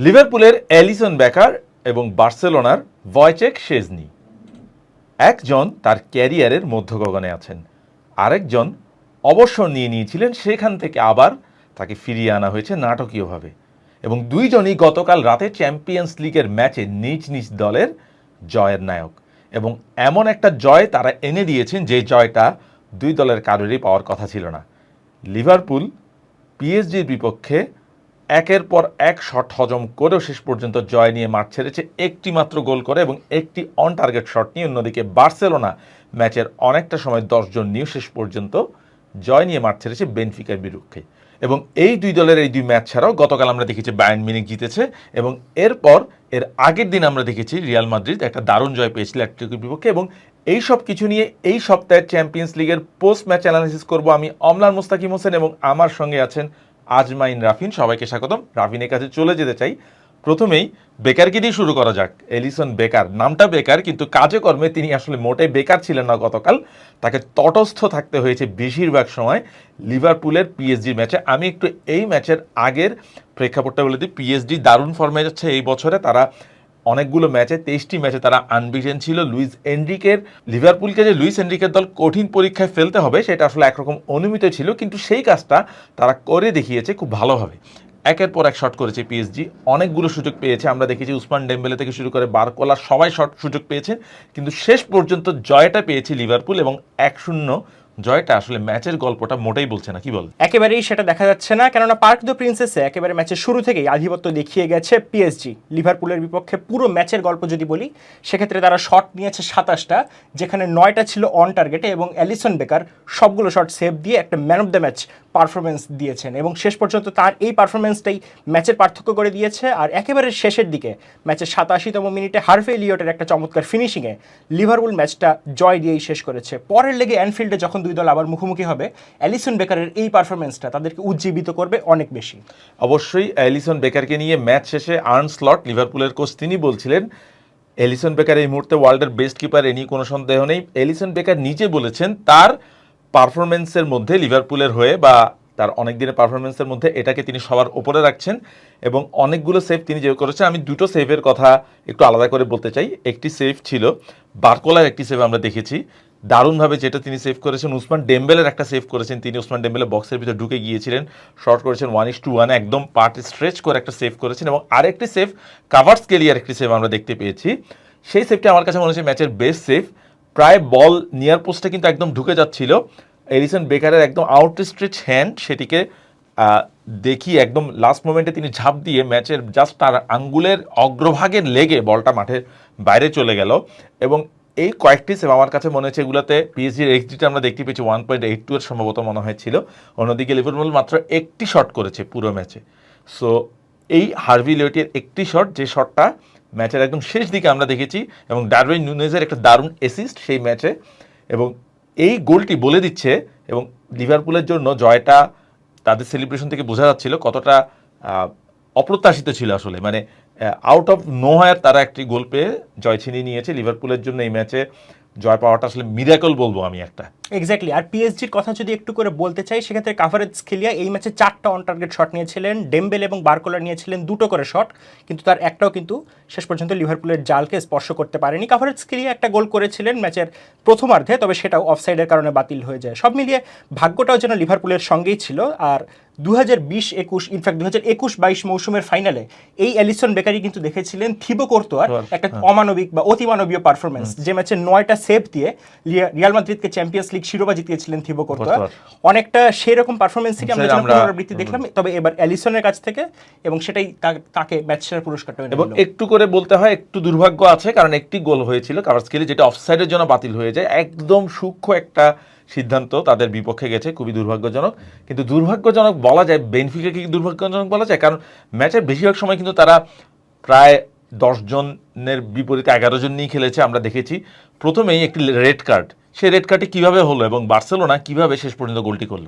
লিভারপুলের Alisson Becker এবং বার্সেলোনার ভয়চেক শেজনি। একজন তার ক্যারিয়ারের মধ্যগগনে আছেন। আরেকজন অবসর নিয়ে নিয়েছিলেন, সেখান থেকে আবার তাকে ফিরিয়ে আনা হয়েছে নাটকীয়ভাবে। এবং দুইজনই গতকাল রাতে চ্যাম্পিয়ন্স লিগের ম্যাচে নিজ নিজ দলের জয়ের নায়ক। এবং এমন একটা জয় তারা এনে দিয়েছেন যে জয়টা দুই দলের কারোরই পাওয়ার কথা ছিল না। লিভারপুল, পিএসজির বিপক্ষে একের পর এক শট হজম করেও শেষ পর্যন্ত জয় নিয়ে মাঠ ছেড়েছে একটি মাত্র গোল করে এবং একটি অন টার্গেট শট নিয়ে অন্যদিকে বার্সেলোনা ম্যাচের অনেকটা সময় দশজন নিয়ে শেষ পর্যন্ত জয় নিয়ে মাঠ ছেড়েছে বেনফিকার বিরুদ্ধে। এবং এই দুই দলের এই দুই ম্যাচ ছাড়াও গতকাল আমরা দেখেছি বায়ার্ন মিনিক জিতেছে এবং এরপর এর আগের দিন আমরা দেখেছি রিয়াল মাদ্রিদ একটা দারুণ জয় পেয়েছিল অ্যাটলেটিকোর বিপক্ষে এবং এই সব কিছু নিয়ে এই সপ্তাহে চ্যাম্পিয়ন্স লিগের পোস্ট ম্যাচ অ্যানালিসিস করব আমি অমলান মোস্তাকিম হোসেন এবং আমার সঙ্গে আছেন আজমাইন রাফিন, সবাইকে স্বাগতম। রাফিনের কাছে চলে যেতে চাই। প্রথমেই বেকারকে দিয়ে শুরু করা যাক? এলিসন বেকার। নামটা বেকার, কিন্তু কাজে কর্মে তিনি আসলে মোটেই বেকার ছিলেন না গতকাল। তাকে তটস্থ থাকতে হয়েছে বেশিরভাগ সময় লিভারপুলের পিএসজি ম্যাচে। আমি একটু এই ম্যাচের আগের প্রেক্ষাপটটা বলে দিই। পিএসডি দারুণ ফর্মে যাচ্ছে এই বছরে। তারা অনেকগুলো ম্যাচে, তেইশটি ম্যাচে তারা আনবিটেন ছিল। লুইস এনরিকের, লিভারপুলকে যে লুইস এনরিকের দল কঠিন পরীক্ষায় ফেলতে হবে, সেটা আসলে একরকম অনুমিত ছিল, কিন্তু সেই কাজটা তারা করে দেখিয়েছে খুব ভালোভাবে। একের পর এক শট করেছে পিএসজি অনেকগুলো সুযোগ পেয়েছে। আমরা দেখেছি উসমান ডেম্বেলে থেকে শুরু করে বারকোলা সবাই শট সুযোগ পেয়েছে, কিন্তু শেষ পর্যন্ত জয়টা পেয়েছে লিভারপুল এবং এক শূন্য জয়টা আসলে ম্যাচের গল্পটা মোটেই বলছে না, কি বল? একেবারেই সেটা দেখা যাচ্ছে না, কেননা পার্ক দ্য প্রিন্সেসে একেবারে ম্যাচের শুরু থেকেই আধিপত্য দেখিয়ে গেছে পিএসজি লিভারপুলের বিপক্ষে পুরো ম্যাচের গল্প যদি বলি, সেক্ষেত্রে তারা শট নিয়েছে সাতাশটা, যেখানে নয়টা ছিল অন টার্গেটে এবং অ্যালিসন বেকার সবগুলো শট সেভ দিয়ে একটা man of the match performance দিয়েছেন এবং শেষ পর্যন্ত তার এই পারফরমেন্সটাই ম্যাচের পার্থক্য করে দিয়েছে। আর একেবারে শেষের দিকে ম্যাচের সাতাশিতম মিনিটে হারফে লিওটের একটা চমৎকার ফিনিশিংয়ে লিভারপুল ম্যাচটা জয় দিয়েই শেষ করেছে। পরের লেগে অ্যানফিল্ডে যখন দুই দল আবার মুখোমুখি হবে অ্যালিসন বেকারের এই পারফরমেন্সটা তাদেরকে উজ্জীবিত করবে অনেক বেশি। অবশ্যই অ্যালিসন বেকারকে নিয়ে ম্যাচ শেষে আর্ন স্লট লিভারপুলের কোচ তিনি বলছিলেন এলিসন বেকার এই মুহূর্তে ওয়ার্ল্ডের বেস্ট কিপার এ নিয়ে কোনো সন্দেহ নেই। এলিসন বেকার নিজে বলেছেন, তার পারফরমেন্সের মধ্যে লিভারপুলের হয়ে বা তার অনেক দিনের পারফরমেন্সের মধ্যে এটাকে তিনি সবার ওপরে রাখছেন এবং অনেকগুলো সেভ তিনি যে করেছেন, আমি দুটো সেভের কথা একটু আলাদা করে বলতে চাই। একটি সেভ ছিল বারকোলার একটি সেভ আমরা দেখেছি। দারুণভাবে যেটা তিনি সেভ করেছেন, উসমান ডেম্বেলের একটা সেভ করেছেন তিনি। উসমান ডেম্বেলে বক্সের ভিতরে ঢুকে গিয়েছিলেন শর্ট করেছেন ওয়ান ইস টু ওয়ানে একদম পার্ট স্ট্রেচ করে একটা সেভ করেছেন এবং আরেকটি সেভ কাভার্স কেলিয়ার একটি সেভ আমরা দেখতে পেয়েছি। সেই সেভটা আমার কাছে মনে হচ্ছে ম্যাচের বেস্ট সেভ প্রায় বল নিয়ার পোস্টে কিন্তু একদম ঢুকে যাচ্ছিল। এলিসন বেকারের একদম আউট স্ট্রেচ হ্যান্ড সেটিকে দেখি একদম লাস্ট মোমেন্টে তিনি ঝাঁপ দিয়ে ম্যাচের জাস্ট তার আঙ্গুলের অগ্রভাগের লেগে বলটা মাঠের বাইরে চলে গেল। এবং এই কয়েকটি সেভ আমার কাছে মনে হচ্ছে এগুলোতে পিএসজির এক্সডিটা আমরা দেখতে পেয়েছি ওয়ান পয়েন্ট এইট টু এর সম্ভবত মনে হয়েছিল। অন্যদিকে লিভারপুল মাত্র একটি শট করেছে পুরো ম্যাচে। সো এই হার্ভি লিওটির একটি শট যে শটটা ম্যাচের একদম শেষ দিকে আমরা দেখেছি এবং ডারউইন নুনেজের একটা দারুণ অ্যাসিস্ট সেই ম্যাচে এবং এই গোলটি বলে দিচ্ছে এবং লিভারপুলের জন্য জয়টা তাদের সেলিব্রেশন থেকে বোঝা যাচ্ছিল কতটা অপ্রত্যাশিত ছিল আসলে। মানে আউট অফ নো হায়ার তারা একটি গোল পেয়ে জয় ছিনিয়ে নিয়েছে। লিভারপুলের জন্য এই ম্যাচে জয় পাওয়াটা আসলে মিরাকল বলব আমি একটা। এক্স্যাক্টলি আর পিএসজির কথা যদি একটু করে বলতে চাই, সেক্ষেত্রে কাভারেজ খেলিয়া এই ম্যাচে চারটা অন টার্গেট শট নিয়েছিলেন। ডেম্বেল এবং বারকোলার নিয়েছিলেন দুটো করে শট কিন্তু তার একটাও কিন্তু শেষ পর্যন্ত লিভারপুলের জালকে স্পর্শ করতে পারেনি। কাভারেজ খেলিয়া একটা গোল করেছিলেন ম্যাচের প্রথমার্ধে, তবে সেটাও অফসাইডের কারণে বাতিল হয়ে যায়। সব মিলিয়ে ভাগ্যটাও যেন লিভারপুলের সঙ্গেই ছিল, আর দু হাজার বিশ একুশ ইনফ্যাক্ট দু হাজার একুশ বাইশ মৌসুমের ফাইনালে এই অ্যালিসন বেকারি কিন্তু দেখেছিলেন থিবো কোর্তোয়ার একটা অমানবিক বা অতিমানবীয় পারফরমেন্স যে ম্যাচে নয়টা সেভ দিয়ে রিয়াল মাদ্রিদকে চ্যাম্পিয়ন্স লিগ শিরোপা জিতিয়েছিলেন থিবো কোর্তোয়া কোর্তোয়া। অনেকটা সেরকম পারফরমেন্স থেকে আমরা পুনরাবৃত্তি দেখলাম তবে এবার অ্যালিসনের কাছ থেকে এবং সেটাই তাকে ম্যাচ সেরার পুরস্কারটা এবং একটু করে বলতে হয় একটু দুর্ভাগ্য আছে কারণ একটি গোল হয়েছিল কাভার্সকেলি যেটা অফসাইডের জন্য বাতিল হয়ে যায় একদম সূক্ষ্ম একটা সিদ্ধান্ত তাদের বিপক্ষে গেছে, খুবই দুর্ভাগ্যজনক। কিন্তু দুর্ভাগ্যজনক বলা যায় বেনফিকে কি দুর্ভাগ্যজনক বলা যায়? কারণ ম্যাচের বেশিরভাগ সময় কিন্তু তারা প্রায় জনের বিপরীতে এগারো জন নিয়ে খেলেছে, আমরা দেখেছি। প্রথমেই একটি রেড কার্ড সেই রেড কার্ডটি কীভাবে হলো এবং বার্সেলোনা কীভাবে শেষ পর্যন্ত গোলটি করল?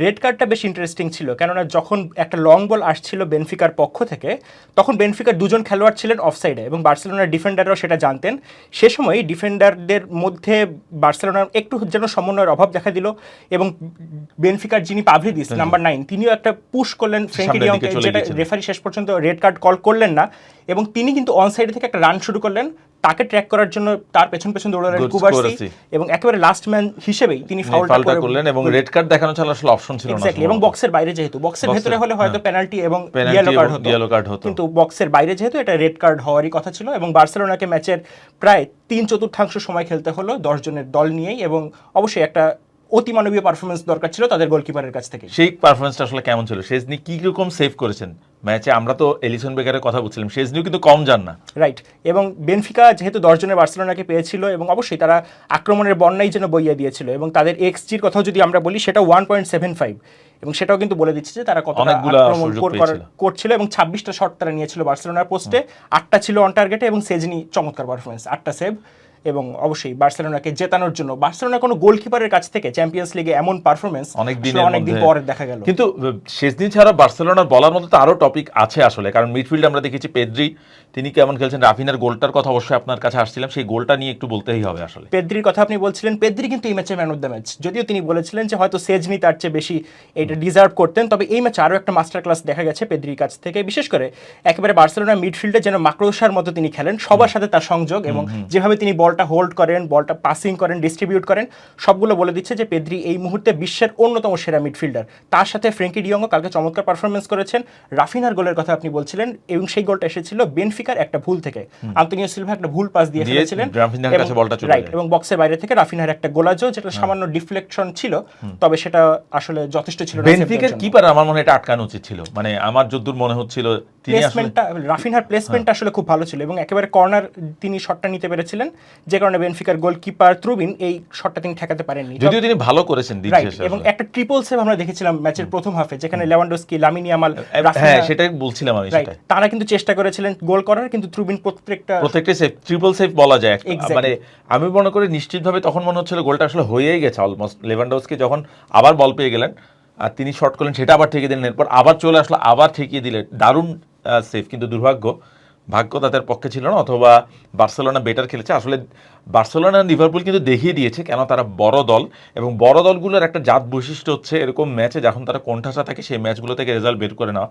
রেড কার্ডটা বেশ ইন্টারেস্টিং ছিল। কেননা যখন একটা লং বল আসছিল বেনফিকার পক্ষ থেকে তখন বেনফিকার দুজন খেলোয়াড় ছিলেন অফসাইডে এবং বার্সেলোনার ডিফেন্ডাররাও সেটা জানতেন। সে সময় ডিফেন্ডারদের মধ্যে বার্সেলোনার একটু যেন সমন্বয়ের অভাব দেখা দিল এবং বেনফিকার যিনি পাভলিদিস নাম্বার নাইন তিনিও একটা পুশ করলেন ফ্রেঙ্কি সামনের ডিয়ংকে যেটা রেফারি শেষ পর্যন্ত রেড কার্ড কল করলেন না। এবং তিনি কিন্তু অন সাইড থেকে একটা রান শুরু করলেন। তাকে ট্র্যাক করার জন্য তার পেছন পেছন দৌড়ালেন কুবারসি। এবং একেবারে লাস্ট ম্যান হিসেবেই তিনি ফাউলটা করলেন এবং রেড কার্ড দেখানো ছাড়া আসলে অপশন ছিল না এবং বক্সের বাইরে যেহেতু বক্সের ভেতরে হলে হয়তো পেনাল্টি এবং ইয়েলো কার্ড হতো। কিন্তু বক্সের বাইরে যেহেতু এটা রেড কার্ড হওয়ারই কথা ছিল এবং বার্সেলোনাকে ম্যাচের প্রায় তিন চতুর্থাংশ সময় খেলতে হলো দশ জনের দল নিয়েই এবং অবশ্যই একটা অতিমানবীয় পারফরমেন্স দরকার ছিল তাদের গোলকিপারের কাছ থেকে সেই পারফরমেন্সটা আসলে কেমন ছিল? শেজনি কি রকম সেভ করেছেন? ম্যাচে আমরা তো এলিসন বেকারের কথা বলছিলাম শেজনিও কিন্তু কম যান না। রাইট এবং বেনফিকা যেহেতু দশজনের বার্সেলোনাকে পেয়েছিল এবং অবশ্যই তারা আক্রমণের বন্যাই যেন বইয়া দিয়েছিল এবং তাদের এক্সজির কথাও যদি আমরা বলি সেটা ওয়ান পয়েন্ট সেভেন ফাইভ এবং সেটাও কিন্তু বলে দিচ্ছে যে তারা কতটা অনেকগুলা আক্রমণ। করছিল এবং ছাব্বিশটা শট তারা নিয়েছিল বার্সেলোনার পোস্টে আটটা ছিল অন টার্গেটে এবং সেজনি চমৎকার পারফরমেন্স আটটা সেভ এবং অবশ্যই বার্সেলোনাকে জেতানোর জন্য। বার্সেলোনা কোনো গোলকিপারের কাছ থেকে চ্যাম্পিয়ন্স লিগে এমন পারফরমেন্স অনেক দিনের অনেক দিন পরে দেখা গেল। কিন্তু শেষ দিন ছাড়া বার্সেলোনার বলার মতো তো আরও টপিক আছে আসলে। কারণ মিডফিল্ড আমরা দেখেছি পেদ্রি তিনি কেমন খেলছেন রাফিনার গোলটার কথা অবশ্যই আপনার কাছে আসছিলাম সেই গোলটা নিয়ে একটু বলতেই হবে আসলে। পেদ্রির কথা আপনি বলছিলেন পেদ্রি কিন্তু এই ম্যাচে ম্যান অফ দ্য ম্যাচ যদিও তিনি বলেছিলেন যে হয়তো সেজনি তার চেয়ে বেশি এটা ডিজার্ভ করতেন তবে এই ম্যাচে আরও একটা মাস্টার ক্লাস দেখা গেছে পেদ্রির কাছ থেকে। বিশেষ করে একেবারে বার্সেলোনা মিডফিল্ডে যেন মাকড়সার মতো তিনি খেলেন সবার সাথে তার সংযোগ এবং যেভাবে তিনি বলটা হোল্ড করেন বলটা পাসিং করেন ডিস্ট্রিবিউট করেন সবগুলো বলে দিচ্ছে যে পেদ্রি এই মুহূর্তে বিশ্বের অন্যতম সেরা মিডফিল্ডার তার সাথে ফ্রেঙ্কি ডিয়ংও কালকে চমৎকার পারফরমেন্স করেছেন। রাফিনার গোলের কথা আপনি বলছিলেন এবং সেই গোলটা এসেছিল বেনফিকার একটা ভুল থেকে। আন্তনিও সিলভা একটা ভুল পাস দিয়ে ফেলেছিলেন রাফিনার এবং- বলটা চলে এবং বক্সের বাইরে থেকে রাফিনার একটা গোলাজো যেটা সামান্য ডিফ্লেকশন ছিল তবে সেটা আসলে যথেষ্ট ছিল বেনফিকের। কিপার আমার মনে হয় এটা আটকানো উচিত ছিল। মানে আমার যদ্দূর মনে হচ্ছিল প্লেসমেন্টটা রাফিনহার প্লেসমেন্টটা আসলে খুব ভালো ছিল এবং একেবারে কর্নার তিনি শটটা নিতে পেরেছিলেন যে কারণে বেনফিকার গোলকিপার ত্রুবিন এই শটটা তিনি ঠেকাতে পারেননি। যদিও তিনি ভালো করেছেন এবং একটা ট্রিপল সেভ আমরা দেখেছিলাম ম্যাচের প্রথম হাফে যেখানে লেভানডোস্কি লামিনি আমাল হ্যাঁ সেটাই বলছিলাম আমি সেটাই। তারা কিন্তু চেষ্টা করেছিলেন গোল করার কিন্তু ত্রুবিন প্রত্যেকটা প্রত্যেকটা সেফ ট্রিপল সেফ বলা যায়। মানে আমি মনে করি নিশ্চিতভাবে তখন মনে হচ্ছিল গোলটা আসলে হয়েই গেছে অলমোস্ট লেভানডোসকে যখন আবার বল পেয়ে গেলেন আর তিনি শট করলেন সেটা আবার ঠেকিয়ে দিলেন এরপর আবার চলে আসলো আবার ঠেকিয়ে দিলেন। দারুণ সেফ কিন্তু দুর্ভাগ্য। ভাগ্য তাদের পক্ষে ছিল না, অথবা বার্সেলোনা বেটার খেলেছে। আসলে বার্সেলোনা লিভারপুল কিন্তু দেখিয়ে দিয়েছে কেন তারা বড় দল, এবং বড় দলগুলোর একটা জাত বৈশিষ্ট্য হচ্ছে এরকম ম্যাচে যখন তারা কোণঠাসা থাকে, সেই ম্যাচগুলো থেকে রেজাল্ট বের করে নেওয়া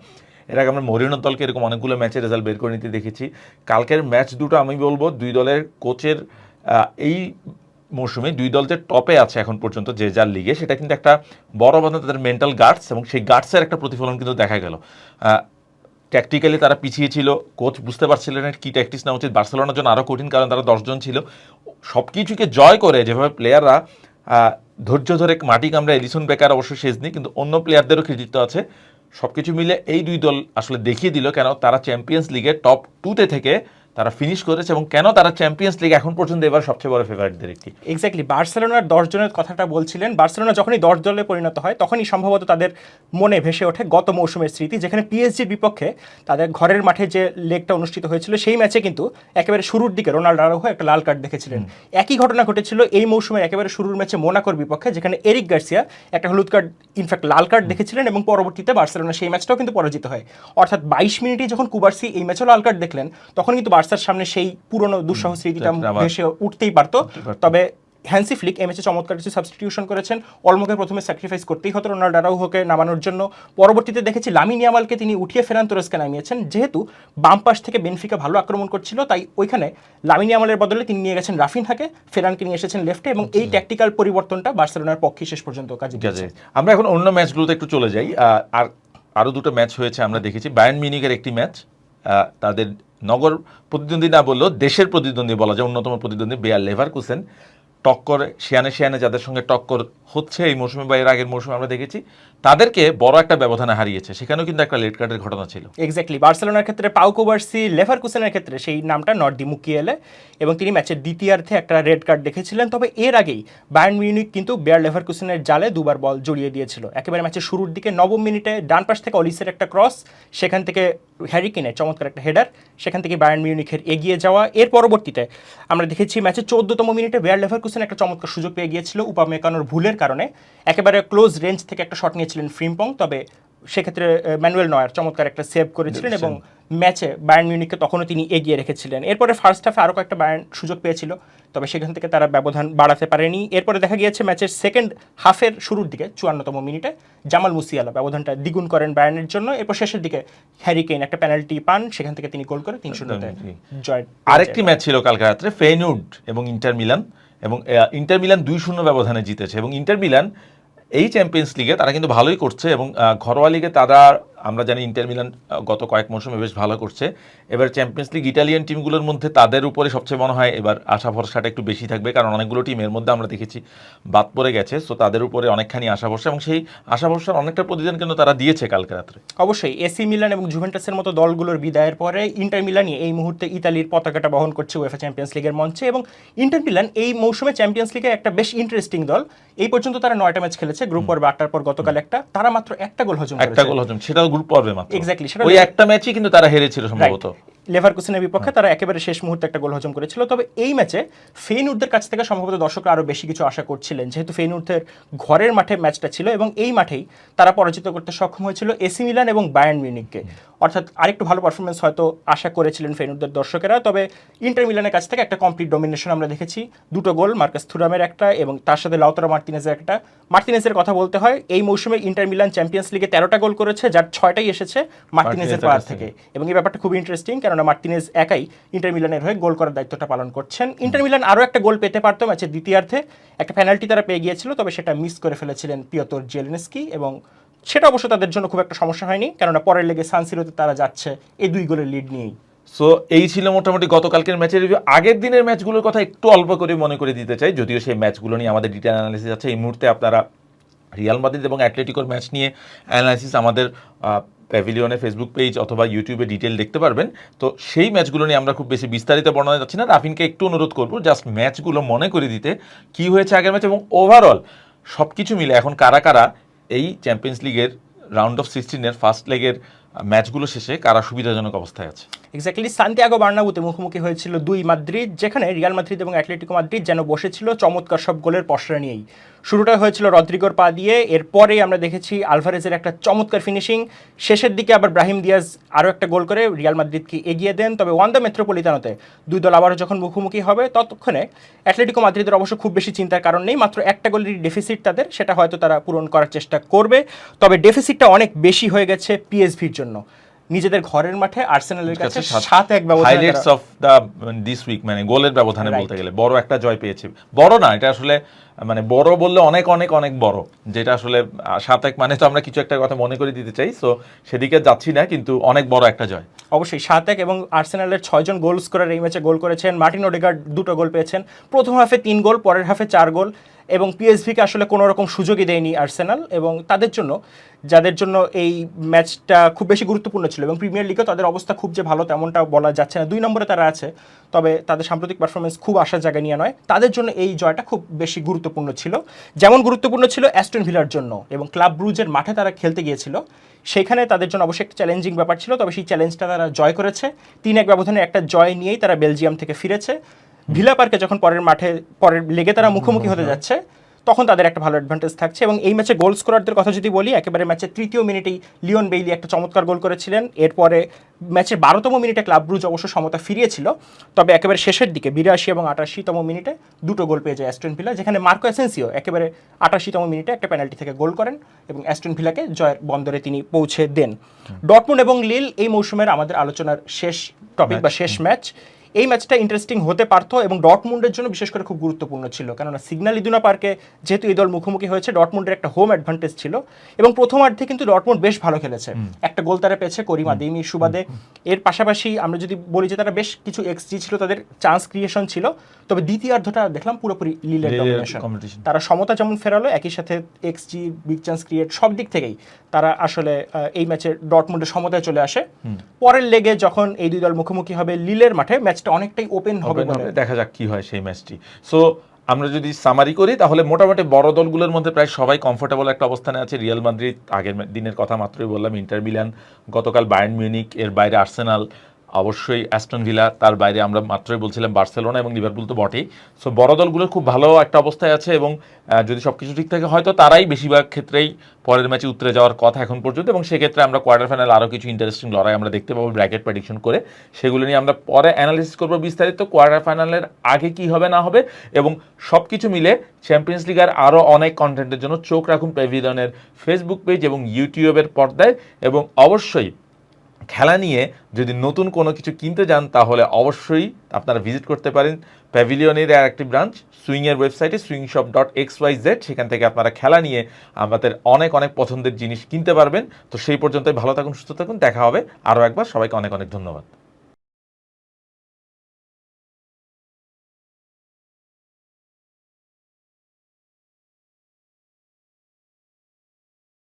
এর আগে আমরা মরিনোর দলকে এরকম অনেকগুলো ম্যাচে রেজাল্ট বের করে নিতে দেখেছি। কালকের ম্যাচ দুটো আমি বলব, দুই দলের কোচের এই মৌসুমে দুই দল যে টপে আছে এখন পর্যন্ত যে যার লিগে সেটা কিন্তু একটা বড় বাধা তাদের মেন্টাল গার্ডস এবং সেই গার্ডসের একটা প্রতিফলন কিন্তু দেখা গেল। ট্যাকটিক্যালি তারা পিছিয়ে ছিল। কোচ বুঝতে পারছিলেন কি ট্যাকটিক্স নেওয়া উচিত। বার্সেলোনার জন্য আরও কঠিন, কারণ তারা দশজন ছিল। সব কিছুকে জয় করে যেভাবে প্লেয়াররা ধৈর্য ধরে মাটি কামড়ে এলিসন বেকার অবশ্য শেষ নেই, কিন্তু অন্য প্লেয়ারদেরও কৃতিত্ব আছে। সব কিছু মিলে এই দুই দল আসলে দেখিয়ে দিল কেন তারা চ্যাম্পিয়ন্স লিগে টপ টুতে থেকে তারা ফিনিশ করেছে এবং কেন তারা চ্যাম্পিয়ন্স লিগ এখন পর্যন্ত এবার সবচেয়ে বড় ফেভারিটদের একটি? এক্স্যাক্টলি বার্সেলোনার দশ জনের কথাটা বলছিলেন। বার্সেলোনা যখনই দশ দলে পরিণত হয় তখনই সম্ভবত তাদের মনে ভেসে ওঠে গত মৌসুমের স্মৃতি যেখানে পিএসজির বিপক্ষে তাদের ঘরের মাঠে যে লেগটা অনুষ্ঠিত হয়েছিল সেই ম্যাচে কিন্তু একেবারে শুরুর দিকে রোনাল্ডো আরোহো একটা লাল কার্ড দেখেছিলেন। একই ঘটনা ঘটেছিল এই মৌসুমের একেবারে শুরুর ম্যাচে মোনাকোর বিপক্ষে যেখানে এরিক গার্সিয়া একটা হলুদ কার্ড ইনফ্যাক্ট লাল কার্ড দেখেছিলেন এবং পরবর্তীতে বার্সেলোনা সেই ম্যাচটাও কিন্তু পরাজিত হয়। অর্থাৎ বাইশ মিনিটে যখন কুবার্সি এই ম্যাচেও লাল কার্ড দেখলেন তখন কিন্তু বার্সার সামনে সেই পুরনো দুঃসহ স্মৃতিটা ভেসে উঠতেই পারতো। তবে হ্যান্সি ফ্লিক ম্যাচে চমৎকার কিছু সাবস্টিটিউশন করেছেন। অলমোকে প্রথমে স্যাক্রিফাইস করতেই হতো রোনাল্ডো আরাউহোকে নামানোর জন্য। পরবর্তীতে দেখেছি লামিন ইয়ামালকে তিনি উঠিয়ে ফেরান তোরেসকে নামিয়েছেন। যেহেতু বাম পাশ থেকে বেনফিকা ভালো আক্রমণ করছিল তাই ওইখানে লামিন ইয়ামালের বদলে তিনি নিয়ে গেছেন রাফিনহাকে। ফেরানকে নিয়ে এসেছেন লেফটে এবং এই ট্যাকটিক্যাল পরিবর্তনটা বার্সেলোনার পক্ষে শেষ পর্যন্ত কাজে দিয়েছে। আমরা এখন অন্য ম্যাচগুলোতে একটু চলে যাই। আর আরও দুটো ম্যাচ হয়েছে আমরা দেখেছি। বায়ান মিউনিকের একটি ম্যাচ তাদের নগর প্রতিদ্বন্দ্বী না বললেও দেশের প্রতিদ্বন্দ্বী বলা যায় অন্যতম প্রতিদ্বন্দ্বী বেয়ার লেভারকুসেন। টক্কর শিয়ানে শিয়ানে যাদের সঙ্গে টক্কর হচ্ছে, এই মৌসুমে বা এর আগের মৌসুমে আমরা দেখেছি, তাদেরকে বড় একটা ব্যবধানে হারিয়েছে। সেখানেও কিন্তু একটা লেট কার্ডের ঘটনা ছিল। এক্স্যাক্টলি বার্সেলোনার ক্ষেত্রে পাউকোভার্সি পাউকোবার্সি লেভারকুসেনের ক্ষেত্রে সেই নামটা নর্দি মুকিয়েলে এবং তিনি ম্যাচের দ্বিতীয়ার্ধে একটা রেড কার্ড দেখেছিলেন। তবে এর আগেই বায়ার্ন মিউনিক কিন্তু বেয়ার লেভারকুসেনের জালে দুবার বল জড়িয়ে দিয়েছিল। একেবারে ম্যাচের শুরুর দিকে নবম মিনিটে ডান পাশ থেকে অলিসের একটা ক্রস, সেখান থেকে হ্যারি কিনে চমৎকার একটা হেডার, সেখান থেকে বায়ার্ন মিউনিখের এগিয়ে যাওয়া। এর পরবর্তীতে আমরা দেখেছি ম্যাচের চোদ্দতম মিনিটে বেয়ার লেভারকুসেন লেভারকুসেন একটা চমৎকার সুযোগ পেয়ে গিয়েছিল উপামেকানোর ভুলের কারণে। একেবারে ক্লোজ রেঞ্জ থেকে একটা শট নিয়েছিলেন ফ্রিম্পং তবে সেক্ষেত্রে ম্যানুয়েল নয়ার চমৎকার একটা সেভ করেছিলেন এবং ম্যাচে বায়ার্ন মিউনিককে তখনও তিনি এগিয়ে রেখেছিলেন। এরপরে ফার্স্ট হাফে আরও কয়েকটা বায়ার্ন সুযোগ পেয়েছিল তবে সেখান থেকে তারা ব্যবধান বাড়াতে পারেনি। এরপরে দেখা গিয়েছে ম্যাচের সেকেন্ড হাফের শুরুর দিকে চুয়ান্নতম মিনিটে জামাল মুসিয়ালা ব্যবধানটা দ্বিগুণ করেন বায়ার্নের জন্য। এরপর শেষের দিকে হ্যারি কেইন একটা পেনাল্টি পান সেখান থেকে তিনি গোল করে তিন শূন্যতে জয় আরেকটি ম্যাচ ছিল কালকে রাত্রে ফেইনুড এবং ইন্টার মিলান এবং ইন্টার মিলান দুই শূন্য ব্যবধানে জিতেছে। এবং ইন্টার মিলান এই চ্যাম্পিয়ন্স লিগে তারা কিন্তু ভালোই করছে এবং ঘরোয়া লিগে তারা আমরা জানি ইন্টার মিলান গত কয়েক মৌসুমে বেশ ভালো করছে। এবার চ্যাম্পিয়ন্স লিগ ইটালিয়ান টিমগুলোর মধ্যে তাদের উপরে সবচেয়ে মনে হয় এবার আশা ভরসাটা একটু বেশি থাকবে কারণ অনেকগুলো টিম এর মধ্যে আমরা দেখেছি বাদ পড়ে গেছে সো তাদের উপরে অনেকখানি আশা ভরসা এবং সেই আশা ভরসার অনেকটা প্রতিদান কিন্তু তারা দিয়েছে কালকে রাত্রে। অবশ্যই এসি মিলান এবং জুভেন্টাসের মতো দলগুলোর বিদায়ের পরে ইন্টার মিলানই এই মুহূর্তে ইতালির পতাকাটা বহন করছে উয়েফা চ্যাম্পিয়ন্স লিগের মঞ্চে এবং ইন্টার মিলান এই মৌসুমে চ্যাম্পিয়ন্স লিগে একটা বেশ ইন্টারেস্টিং দল। এই পর্যন্ত তারা নয়টা ম্যাচ খেলেছে গ্রুপ পর্বে আটটার পর গতকাল একটা তারা মাত্র একটা গোল হজম একটা গোল হজম সেটাও গ্রুপ পর্বে মাত্র। এক্স্যাক্টলি সেটা ওই একটা ম্যাচই কিন্তু তারা হেরেছিল সম্ভবত। লেভারকুসেনের বিপক্ষে তারা একেবারে শেষ মুহূর্তে একটা গোল হজম করেছিল। তবে এই ম্যাচে ফেইনুর্দের কাছ থেকে সম্ভবত দর্শকরা আরও বেশি কিছু আশা করছিলেন যেহেতু ফেইনুর্দের ঘরের মাঠে ম্যাচটা ছিল এবং এই মাঠেই তারা পরাজিত করতে সক্ষম হয়েছিল এসি মিলান এবং বায়ার্ন মিউনিককে অর্থাৎ আরেকটু ভালো পারফরমেন্স হয়তো আশা করেছিলেন ফেইনুর্দের দর্শকেরা তবে ইন্টার মিলানের কাছ থেকে একটা কমপ্লিট ডমিনেশন আমরা দেখেছি। দুটো গোল মার্কাস থুরামের একটা এবং তার সাথে লাউতারা মার্টিনেজের একটা। মার্টিনেজের কথা বলতে হয় এই মৌসুমে ইন্টার মিলান চ্যাম্পিয়ন্স লিগে তেরোটা গোল করেছে যার ছয়টাই এসেছে পাওয়ার কাছ থেকে। এবং এই ব্যাপারটা খুব ইন্টারেস্টিং কেননা মার্টিনেজ একাই ইন্টার মিলানের হয়ে গোল করার দায়িত্বটা পালন করছেন। ইন্টার মিলান আরও একটা গোল পেতে পারতো ম্যাচের দ্বিতীয়ার্ধে। একটা পেনাল্টি তারা পেয়ে গিয়েছিল, তবে সেটা মিস করে ফেলেছিলেন পিয়তর জেলেনস্কি এবং সেটা অবশ্য তাদের জন্য খুব একটা সমস্যা হয়নি, কেননা পরের লেগে সানসিরোতে তারা যাচ্ছে এই দুই গোলের লিড নিয়েই। সো এই ছিল মোটামুটি গতকালকের ম্যাচের রিভিউ আগের দিনের ম্যাচগুলোর কথা একটু অল্প করে মনে করে দিতে চাই, যদিও সেই ম্যাচগুলো নিয়ে আমাদের ডিটেল অ্যানালিসিস আছে। এই মুহূর্তে আপনারা রিয়াল মাদ্রিদ এবং অ্যাটলেটিকোর ম্যাচ নিয়ে অ্যানালাইসিস আমাদের প্যাভিলিয়নে ফেসবুক পেজ অথবা ইউটিউবে ডিটেল দেখতে পারবেন। তো সেই ম্যাচগুলো নিয়ে আমরা খুব বেশি বিস্তারিত বর্ণনা যাচ্ছি না। রাফিনকে একটু অনুরোধ করব জাস্ট ম্যাচগুলো মনে করে দিতে কি হয়েছে আগের ম্যাচ এবং ওভারঅল সব কিছু মিলে এখন কারা কারা এই চ্যাম্পিয়ন্স লিগের রাউন্ড অফ সিক্সটিনের ফার্স্ট লেগের ম্যাচগুলো শেষে কারা সুবিধাজনক অবস্থায় আছে? এক্স্যাক্টলি সান্তিয়াগো বার্নাবুতে মুখোমুখি হয়েছিল দুই মাদ্রিদ, যেখানে রিয়াল মাদ্রিদ এবং অ্যাটলেটিকো মাদ্রিদ যেন বসেছিল চমৎকার সব গোলের পসরা নিয়েই। শুরুটা হয়েছিল রদ্রিগোর পা দিয়ে এরপরে আমরা দেখেছি আলভারেজের একটা চমৎকার ফিনিশিং শেষের দিকে আবার ব্রাহিম দিয়াজ আরও একটা গোল করে রিয়াল মাদ্রিদকে এগিয়ে দেন। তবে ওয়ান্দা মেট্রোপলিতানোতে দুই দল আবারও যখন মুখোমুখি হবে, ততক্ষণে অ্যাটলেটিকো মাদ্রিদের অবশ্য খুব বেশি চিন্তার কারণ নেই, মাত্র একটা গোলের ডেফিসিট তাদের, সেটা হয়তো তারা পূরণ করার চেষ্টা করবে। তবে ডেফিসিটটা অনেক বেশি হয়ে গেছে পিএসভির জন্য। নিজেদের ঘরের মাঠে আর্সেনালের কাছে সাত এক ব্যবধানে highlights of the this week মানে গোলের ব্যবধানে বলতে গেলে। বড় একটা জয় পেয়েছে। বড় না এটা আসলে মানে বড় বললে অনেক অনেক অনেক বড়। যেটা আসলে সাত এক মানে তো আমরা কিছু একটা কথা মনে করে দিতে চাই সো সেদিকে যাচ্ছি না কিন্তু অনেক বড় একটা জয়। অবশ্যই সাত এক এবং আর্সেনালের ছয়জন গোল স্কোরার এই ম্যাচে গোল করেছেন। মার্টিন ওডেগার্ড দুটো গোল পেয়েছেন। প্রথম হাফে তিন গোল পরের হাফে চার গোল এবং পিএসভিকে আসলে কোনো রকম সুযোগই দেয়নি আর্সেনাল এবং তাদের জন্য, যাদের জন্য এই ম্যাচটা খুব বেশি গুরুত্বপূর্ণ ছিল এবং প্রিমিয়ার লিগে তাদের অবস্থা খুব যে ভালো তেমনটা বলা যাচ্ছে না। দুই নম্বরে তারা আছে, তবে তাদের সাম্প্রতিক পারফরমেন্স খুব আশার জায়গা নিয়ে নয়। তাদের জন্য এই জয়টা খুব বেশি গুরুত্বপূর্ণ ছিল। যেমন গুরুত্বপূর্ণ ছিল অ্যাস্টন ভিলার জন্য এবং ক্লাব ব্রুজের মাঠে তারা খেলতে গিয়েছিল। সেখানে তাদের জন্য অবশ্যই একটা চ্যালেঞ্জিং ব্যাপার ছিল, তবে সেই চ্যালেঞ্জটা তারা জয় করেছে। তিন এক ব্যবধানে একটা জয় নিয়েই তারা বেলজিয়াম থেকে ফিরেছে। ভিলা পার্কে যখন পরের মাঠে পরের লেগে তারা মুখোমুখি হতে যাচ্ছে তখন তাদের একটা ভালো অ্যাডভান্টেজ থাকছে এবং এই ম্যাচে গোল স্কোরারদের কথা যদি বলি একেবারে ম্যাচের তৃতীয় মিনিটেই লিওন বেইলি একটা চমৎকার গোল করেছিলেন। এরপরে ম্যাচের বারোতম মিনিটে ক্লাব ব্রুজ অবশ্য সমতা ফিরিয়েছিল তবে একেবারে শেষের দিকে বিরাশি এবং আটাশিতম মিনিটে দুটো গোল পেয়ে যায় অ্যাস্টন ভিলা যেখানে মার্কো অ্যাসেন্সিও একেবারে আটাশিতম মিনিটে একটা পেনাল্টি থেকে গোল করেন এবং অ্যাস্টন ভিলাকে জয়ের বন্দরে তিনি পৌঁছে দেন। ডটমুন এবং লিল এই মৌসুমের আমাদের আলোচনার শেষ টপিক বা শেষ ম্যাচ এই ম্যাচটা ইন্টারেস্টিং হতে পারতো এবং ডটমুন্ডের জন্য বিশেষ করে খুব গুরুত্বপূর্ণ ছিল। কেননা সিগন্যাল ইদুনা পার্কে যেহেতু এই দল মুখোমুখি হয়েছে ডটমুন্ডের একটা হোম অ্যাডভান্টেজ ছিল এবং প্রথমার্ধে কিন্তু ডটমুন্ড বেশ ভালো খেলেছে। একটা গোল তারা পেয়েছে করিমা দেমি সুবাদে। এর পাশাপাশি আমরা যদি বলি যে তারা বেশ কিছু এক্সজি ছিল তাদের চান্স ক্রিয়েশন ছিল। তবে দ্বিতীয়ার্ধটা দেখলাম পুরোপুরি লিলের ডমিনেশন তারা সমতা যেমন ফেরালো একই সাথে এক্সজি বিগ চান্স ক্রিয়েট সব দিক থেকেই তারা আসলে এই ম্যাচে ডটমুন্ডের সমতায় চলে আসে। পরের লেগে যখন এই দুই দল মুখোমুখি হবে লিলের মাঠে ম্যাচটা অনেকটাই ওপেন হবে দেখা যাক কি হয় সেই ম্যাচটি। সো আমরা যদি সামারি করি তাহলে মোটামুটি বড় দলগুলোর মধ্যে প্রায় সবাই কমফোর্টেবল একটা অবস্থানে আছে। রিয়াল মাদ্রিদ আগের দিনের কথা মাত্রই বললাম ইন্টার মিলান গতকাল বায়ার্ন মিউনিক এর বাইরে আর্সেনাল অবশ্যই অ্যাস্টন ভিলা তার বাইরে আমরা মাত্রই বলছিলাম বার্সেলোনা এবং লিভারপুল তো বটেই। সো বড় দলগুলোর খুব ভালো একটা অবস্থায় আছে এবং যদি সব কিছু ঠিক থাকে, হয়তো তারাই বেশিরভাগ ক্ষেত্রেই পরের ম্যাচে উতরে যাওয়ার কথা এখন পর্যন্ত এবং সেক্ষেত্রে আমরা কোয়ার্টার ফাইনাল আরও কিছু ইন্টারেস্টিং লড়াই আমরা দেখতে পাবো ব্র্যাকেট প্রেডিকশন করে। সেগুলো নিয়ে আমরা পরে অ্যানালিসিস করব বিস্তারিত কোয়ার্টার ফাইনালের আগে কি হবে, না হবে এবং সব কিছু মিলে চ্যাম্পিয়ন্স লিগের আরও অনেক কন্টেন্টের জন্য চোখ রাখুন প্যাভিলিয়নের ফেসবুক পেজ এবং ইউটিউবের পর্দায় এবং অবশ্যই খেলা নিয়ে যদি নতুন কোনো কিছু কিনতে যান, তাহলে অবশ্যই আপনারা ভিজিট করতে পারেন প্যাভিলিয়নের আর একটি ব্রাঞ্চ, সুইংয়ের ওয়েবসাইটে Swing shop dot X Y Z সেখান থেকে আপনারা খেলা নিয়ে আমাদের অনেক অনেক পছন্দের জিনিস কিনতে পারবেন। তো সেই পর্যন্তই ভালো থাকুন, সুস্থ থাকুন, দেখা হবে আরও একবার। সবাইকে অনেক অনেক ধন্যবাদ।